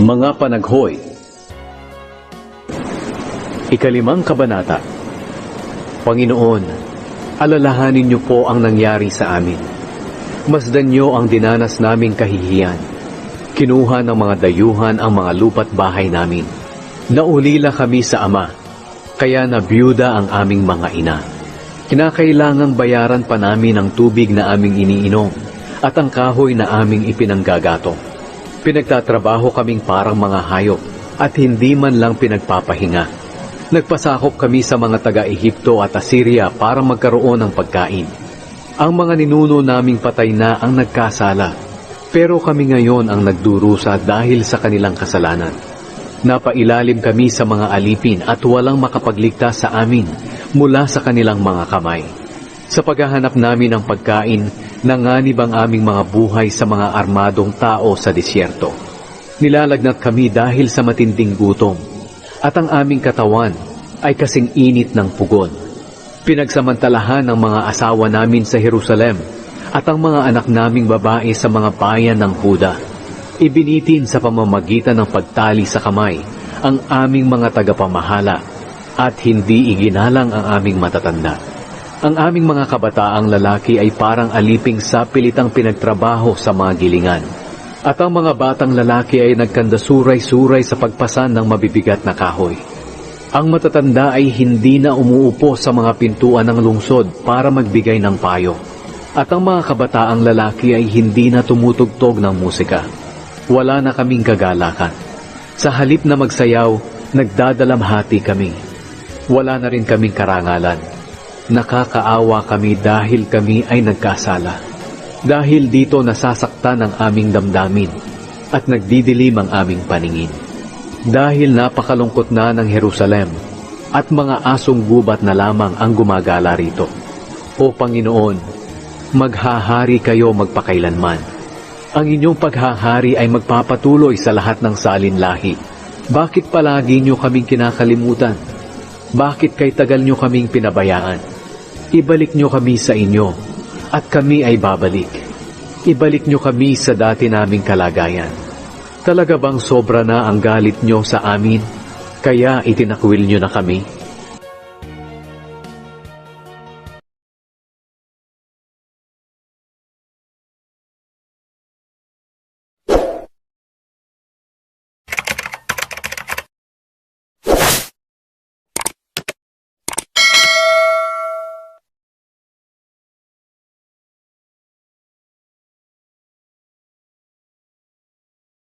Mga panaghoy Ikalimang Kabanata Panginoon, alalahanin niyo po ang nangyari sa amin. Masdan niyo ang dinanas naming kahihiyan. Kinuha ng mga dayuhan ang mga lupat bahay namin. Naulila kami sa Ama, kaya nabiyuda ang aming mga ina. Kinakailangang bayaran pa namin ang tubig na aming iniinom at ang kahoy na aming ipinanggagato. Pinagtatrabaho kaming parang mga hayop at hindi man lang pinagpapahinga. Nagpasakop kami sa mga taga-Ehipto at Assyria para magkaroon ng pagkain. Ang mga ninuno naming patay na ang nagkasala, pero kami ngayon ang nagdurusa dahil sa kanilang kasalanan. Napailalim kami sa mga alipin at walang makapagligtas sa amin mula sa kanilang mga kamay. Sa paghahanap namin ng pagkain, nanganib ang aming mga buhay sa mga armadong tao sa disyerto. Nilalagnat kami dahil sa matinding gutom, at ang aming katawan ay kasing init ng pugon. Pinagsamantalahan ng mga asawa namin sa Jerusalem at ang mga anak naming babae sa mga bayan ng Huda. Ibinitin sa pamamagitan ng pagtali sa kamay ang aming mga tagapamahala at hindi iginalang ang aming matatanda. Ang aming mga kabataang lalaki ay parang aliping sa pilitang pinagtrabaho sa mga gilingan. At ang mga batang lalaki ay nagkandasuray-suray sa pagpasan ng mabibigat na kahoy. Ang matatanda ay hindi na umuupo sa mga pintuan ng lungsod para magbigay ng payo. At ang mga kabataang lalaki ay hindi na tumutugtog ng musika. Wala na kaming kagalakan. Sa halip na magsayaw, nagdadalamhati kami. Wala na rin kaming karangalan. Nakakaawa kami dahil kami ay nagkasala. Dahil dito nasasaktan ang aming damdamin at nagdidilim ang aming paningin. Dahil napakalungkot na ng Jerusalem at mga asong gubat na lamang ang gumagala rito. O Panginoon, maghahari kayo magpakailanman. Ang inyong paghahari ay magpapatuloy sa lahat ng salinlahi. Bakit palagi nyo kaming kinakalimutan? Bakit kay tagal nyo kaming pinabayaan? Ibalik nyo kami sa inyo at kami ay babalik. Ibalik nyo kami sa dati naming kalagayan. Talaga bang sobra na ang galit nyo sa amin? Kaya itinakwil nyo na kami?